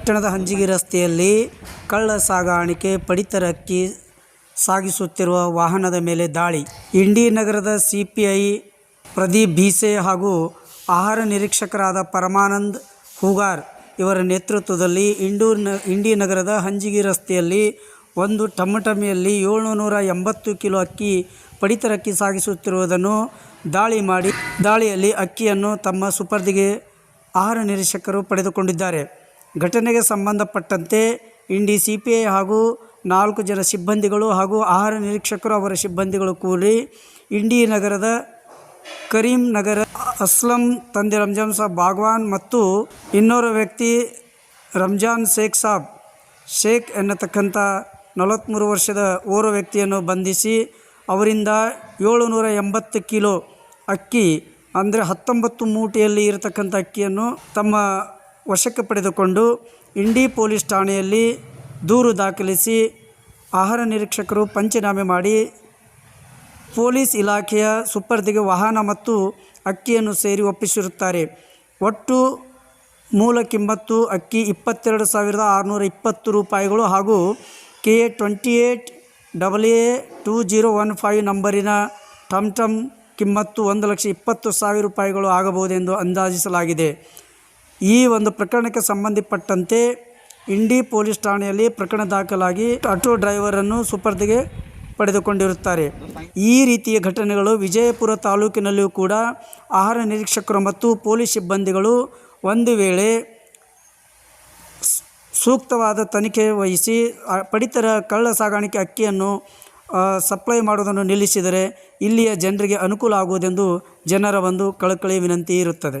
ಪಟ್ಟಣದ ಹಂಜಿಗಿ ರಸ್ತೆಯಲ್ಲಿ ಕಳ್ಳ ಸಾಗಾಣಿಕೆ ಪಡಿತರ ಅಕ್ಕಿ ಸಾಗಿಸುತ್ತಿರುವ ವಾಹನದ ಮೇಲೆ ದಾಳಿ. ಇಂಡಿ ನಗರದ ಸಿಪಿಐ ಪ್ರದೀಪ್ ಬೀಸೆ ಹಾಗೂ ಆಹಾರ ನಿರೀಕ್ಷಕರಾದ ಪರಮಾನಂದ್ ಹೂಗಾರ್ ಇವರ ನೇತೃತ್ವದಲ್ಲಿ ಇಂಡೂರ್ನ, ಇಂಡಿ ನಗರದ ಹಂಜಿಗಿ ರಸ್ತೆಯಲ್ಲಿ ಒಂದು ಟಮಟಮಿಯಲ್ಲಿ ಏಳುನೂರ ಎಂಬತ್ತು ಕಿಲೋ ಅಕ್ಕಿ ಪಡಿತರ ಅಕ್ಕಿ ಸಾಗಿಸುತ್ತಿರುವುದನ್ನು ದಾಳಿ ಮಾಡಿ, ದಾಳಿಯಲ್ಲಿ ಅಕ್ಕಿಯನ್ನು ತಮ್ಮ ಸುಪರ್ದಿಗೆ ಆಹಾರ ನಿರೀಕ್ಷಕರು ಪಡೆದುಕೊಂಡಿದ್ದಾರೆ. ಘಟನೆಗೆ ಸಂಬಂಧಪಟ್ಟಂತೆ ಇಂಡಿ ಸಿ ಪಿ ಐ ಹಾಗೂ ನಾಲ್ಕು ಜನ ಸಿಬ್ಬಂದಿಗಳು ಹಾಗೂ ಆಹಾರ ನಿರೀಕ್ಷಕರು ಅವರ ಸಿಬ್ಬಂದಿಗಳು ಕೂಡಿ ಇಂಡಿ ನಗರದ ಕರೀಂ ನಗರ ಅಸ್ಲಂ ತಂದೆ ರಂಜಾನ್ ಸಾಬ್ ಬಾಗ್ವಾನ್ ಮತ್ತು ಇನ್ನೋರ್ವ ವ್ಯಕ್ತಿ ರಂಜಾನ್ ಶೇಖ್ ಸಾಬ್. ಶೇಖ್ ಎನ್ನತಕ್ಕಂಥ ನಲವತ್ತ್ಮೂರು ವರ್ಷದ ಓರ್ವ ವ್ಯಕ್ತಿಯನ್ನು ಬಂಧಿಸಿ ಅವರಿಂದ ಏಳುನೂರ ಎಂಬತ್ತು ಕಿಲೋ ಅಕ್ಕಿ, ಅಂದರೆ ಹತ್ತೊಂಬತ್ತು ಮೂಟೆಯಲ್ಲಿ ಇರತಕ್ಕಂಥ ಅಕ್ಕಿಯನ್ನು ತಮ್ಮ ವಶಕ್ಕೆ ಪಡೆದುಕೊಂಡು ಇಂಡಿ ಪೊಲೀಸ್ ಠಾಣೆಯಲ್ಲಿ ದೂರು ದಾಖಲಿಸಿ ಆಹಾರ ನಿರೀಕ್ಷಕರು ಪಂಚನಾಮೆ ಮಾಡಿ ಪೊಲೀಸ್ ಇಲಾಖೆಯ ಸುಪರ್ದಿಗೆ ವಾಹನ ಮತ್ತು ಅಕ್ಕಿಯನ್ನು ಸೇರಿ ಒಪ್ಪಿಸಿರುತ್ತಾರೆ. ಒಟ್ಟು ಮೂಲ ಕಿಮ್ಮತ್ತು ಅಕ್ಕಿ ಇಪ್ಪತ್ತೆರಡು ಸಾವಿರದ ಆರುನೂರ ಇಪ್ಪತ್ತು ರೂಪಾಯಿಗಳು ಹಾಗೂ K A twenty eight double A two zero one five ನಂಬರಿನ ಟಮ್ ಟಮ್ ಕಿಮ್ಮತ್ತು ಒಂದು ಲಕ್ಷ ಇಪ್ಪತ್ತು ಸಾವಿರ ರೂಪಾಯಿಗಳು ಆಗಬಹುದೆಂದು ಅಂದಾಜಿಸಲಾಗಿದೆ. ಈ ಒಂದು ಪ್ರಕರಣಕ್ಕೆ ಸಂಬಂಧಪಟ್ಟಂತೆ ಇಂಡಿ ಪೊಲೀಸ್ ಠಾಣೆಯಲ್ಲಿ ಪ್ರಕರಣ ದಾಖಲಾಗಿ ಆಟೋ ಡ್ರೈವರನ್ನು ಸುಪರ್ದಿಗೆ ಪಡೆದುಕೊಂಡಿರುತ್ತಾರೆ. ಈ ರೀತಿಯ ಘಟನೆಗಳು ವಿಜಯಪುರ ತಾಲೂಕಿನಲ್ಲಿಯೂ ಕೂಡ ಆಹಾರ ನಿರೀಕ್ಷಕರು ಮತ್ತು ಪೊಲೀಸ್ ಸಿಬ್ಬಂದಿಗಳು ಒಂದು ವೇಳೆ ಸೂಕ್ತವಾದ ತನಿಖೆ ವಹಿಸಿ ಪಡಿತರ ಕಳ್ಳ ಸಾಗಾಣಿಕೆ ಅಕ್ಕಿಯನ್ನು ಸಪ್ಲೈ ಮಾಡುವುದನ್ನು ನಿಲ್ಲಿಸಿದರೆ ಇಲ್ಲಿಯ ಜನರಿಗೆ ಅನುಕೂಲ ಆಗುವುದೆಂದು ಜನರ ಒಂದು ಕಳಕಳಿ ವಿನಂತಿ ಇರುತ್ತದೆ.